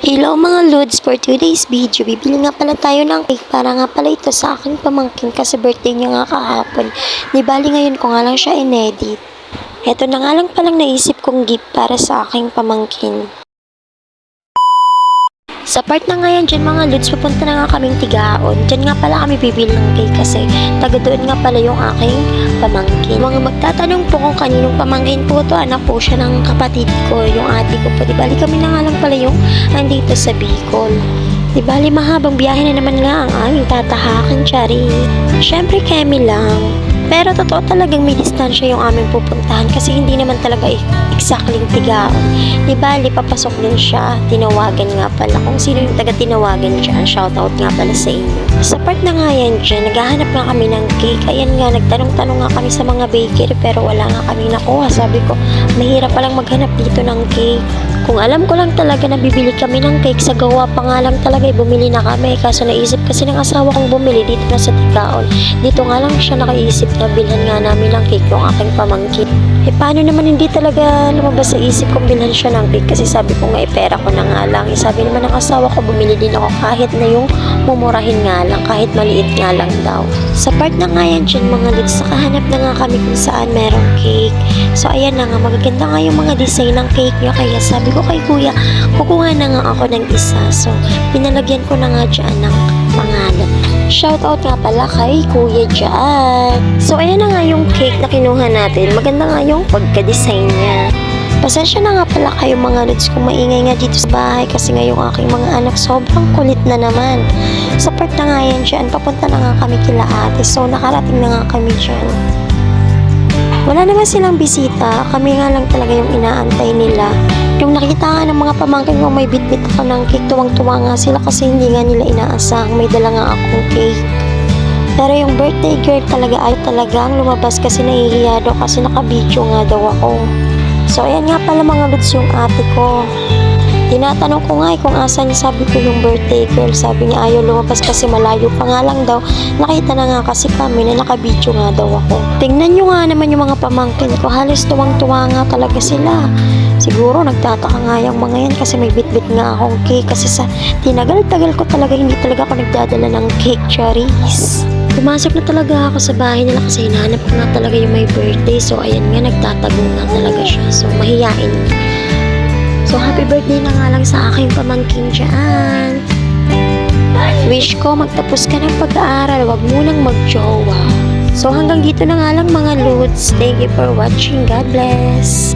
Hello mga Lods, for today's video, bibili nga pala tayo ng cake para nga pala ito sa aking pamangkin kasi birthday niya nga kahapon. Di bali ngayon ko nga lang siya inedit. Ito na nga lang palang naisip kong gift para sa aking pamangkin. Sa part na nga yan dyan mga Lods, pupunta na nga kaming tigaon. Dyan nga pala kami bibili ng cake kasi taga doon nga pala yung aking pamangkin. Mga magtatanong po kung kaninong pamangkin po to, anak po siya ng kapatid ko, yung ate ko po. Di bali kami na nga lang pala yung andito sa Bicol. Di bali mahabang biyahe na naman nga ang aming tatahakan, Chari. Siyempre, kemi lang. Pero totoo talagang may distansya yung aming pupuntahan kasi hindi naman talaga exactly tigaon. Di bali, papasok din siya. Tinawagan nga pala. Kung sino yung taga-tinawagan dyan, shoutout nga pala sa inyo. Sa part na nga yan dyan, naghahanap nga kami ng cake. Ayan nga, nagtanong-tanong nga kami sa mga bakery pero wala nga kami nakuha. Sabi ko, mahirap palang maghanap dito ng cake. Kung alam ko lang talaga na bibili kami ng cake, sa gawa pa nga lang talaga, eh, bumili na kami. Kaso naisip kasi ng asawa kong bumili dito na sa Tikaon. Dito nga lang siya nakaisip na bilhan nga namin ng cake yung aking pamangkin. Eh paano naman hindi talaga lumabas sa isip kong bilhan siya ng cake kasi sabi ko nga eh pera ko na nga lang. Eh, sabi naman ng asawa ko bumili din ako kahit na yung mumurahin nga lang, kahit maliit nga lang daw. Sa part na nga yan dyan mga lids, nakahanap na nga kami kung saan merong cake. So ayan na nga, magaganda nga yung mga design ng cake niya. Kaya sabi ko kay kuya, kukuha na nga ako ng isa. So pinalagyan ko na nga dyan ng pangalan. Shoutout nga pala kay Kuya Jan. So, ayan na nga yung cake na kinuha natin. Maganda nga yung pagka-design niya. Pasensya na nga pala kayo mga lods kung maingay nga dito sa bahay kasi nga yung aking mga anak sobrang kulit na naman. Sa part na nga yan dyan, papunta na nga kami kila ate. So, nakarating na nga kami dyan. Wala naman silang bisita. Kami nga lang talaga yung inaantay nila. Yung nakita nga ng mga pamangkin ko may bitbit ako ng cake, tuwang-tuwa nga sila kasi hindi nga nila inaasahang may dala nga akong cake. Pero yung birthday girl talaga ay talagang lumabas kasi nahihiya daw kasi nakabidyo nga daw ako. So ayan nga pala mga lods yung ate ko. Tinatanong ko nga eh kung asan sabi ko yung birthday girl. Sabi niya ayaw lumabas kasi malayo pa nga lang daw. Nakita na nga kasi kami na nakabidyo nga daw ako. Tingnan nyo nga naman yung mga pamangkin ko. Halos tuwang-tuwa nga talaga sila. Siguro nagtataka nga yung mga yan kasi may bit-bit nga akong cake. Kasi sa tinagal-tagal ko talaga hindi talaga ako nagdadala ng cake cherries. Pumasok na talaga ako sa bahay nila kasi hinahanap ko nga talaga yung may birthday. So ayan nga nagtatago nga talaga siya. So mahiyain nga. So, happy birthday na nga lang sa aking pamangkin dyan. Wish ko magtapos ka ng pag-aaral, wag munang mag-jowa. So, hanggang dito na nga lang mga Lods. Thank you for watching. God bless.